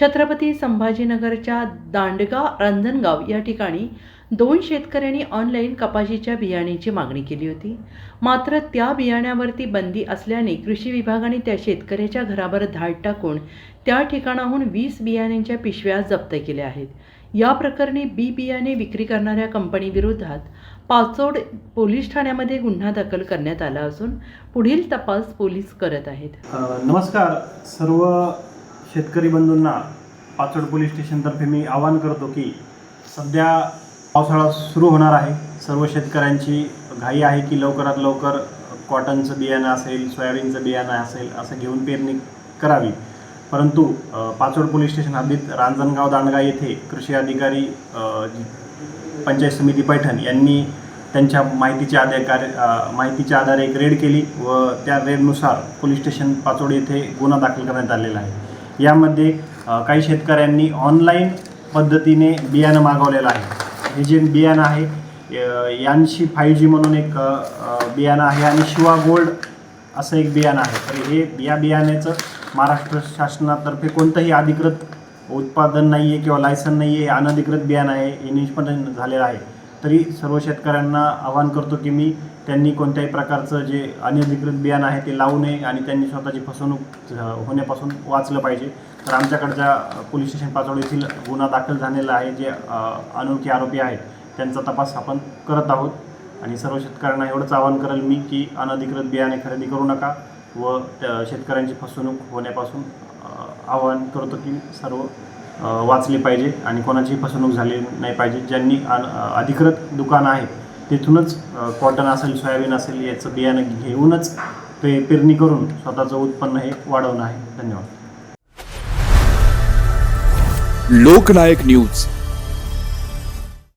छत्रपती संभाजीनगरच्या दांडगा रांजणगाव या ठिकाणी दोन शेतकऱ्यांनी ऑनलाईन कपाशीच्या बियाण्याची मागणी केली होती. मात्र त्या बियाण्यावरती बंदी असल्याने कृषी विभागाने त्या शेतकऱ्याच्या घरावर धाड टाकून त्या ठिकाणाहून वीस बियाण्यांच्या पिशव्या जप्त केल्या आहेत. या प्रकरणी बी बियाणे विक्री करणाऱ्या कंपनीविरोधात पाचोड पोलीस ठाण्यामध्ये गुन्हा दाखल करण्यात आला असून पुढील तपास पोलीस करत आहेत. नमस्कार. सर्व शेतकरी बंधूंना पाचोड पोलीस स्टेशनतर्फे मी आवाहन करतो की सध्या पावसाळा सुरू होणार आहे. सर्व शेतकऱ्यांची घाई आहे की लवकरात लवकर कॉटनचं बियाणं असेल सोयाबीनचं बियाणं असेल असं घेऊन पेरणी करावी. परंतु पाचोड पोलीस स्टेशन हद्दीत रांजणगाव दांडगा येथे कृषी अधिकारी पंचायत समिती पैठण यांनी त्यांच्या माहितीच्या आधारे कार्य माहितीच्या आधारे एक रेड केली व त्या रेडनुसार पोलीस स्टेशन पाचोड येथे गुन्हा दाखल करण्यात आलेला आहे. यामध्ये काही शेतकऱ्यांनी ऑनलाईन पद्धतीने बियाणं मागवलेलं आहे. हे जे बियाणं आहे यांशी फाईव्ह जी म्हणून एक बियाणं आहे आणि शिवा गोल्ड असं एक बियाणं आहे. तर हे या बियाण्याचं महाराष्ट्र शासनातर्फे कोणतंही अधिकृत उत्पादन नाही आहे किंवा लायसन नाही आहे अनधिकृत बियाणं आहे हे निष्पन्न झालेलं आहे. तरी सर्व शेतकऱ्यांना आवाहन करतो की मी त्यांनी कोणत्याही प्रकारचं जे अनधिकृत बियाणं आहे ते लावू नये आणि त्यांनी स्वतःची फसवणूक होण्यापासून वाचलं पाहिजे. तर आमच्याकडच्या पोलीस स्टेशन पाचोड येथील गुन्हा दाखल झालेला आहे जे अनोळखी आरोपी आहेत त्यांचा तपास आपण करत आहोत. आणि सर्व शेतकऱ्यांना एवढंच आवाहन करेल मी की अनधिकृत बियाणे खरेदी करू नका व त्या शेतकऱ्यांची फसवणूक होण्यापासून आवाहन करतो की सर्व वाचले पाहिजे आणि कोणाची फसवणूक झाली नाही पाहिजे. ज्यांनी अधिकृत दुकानं आहेत तिथूनच कॉटन असेल सोयाबीन असेल याचं बियाणं घेऊनच ते पेरणी करून स्वतःचं उत्पन्न हे वाढवणं आहे. धन्यवाद. लोकनायक न्यूज.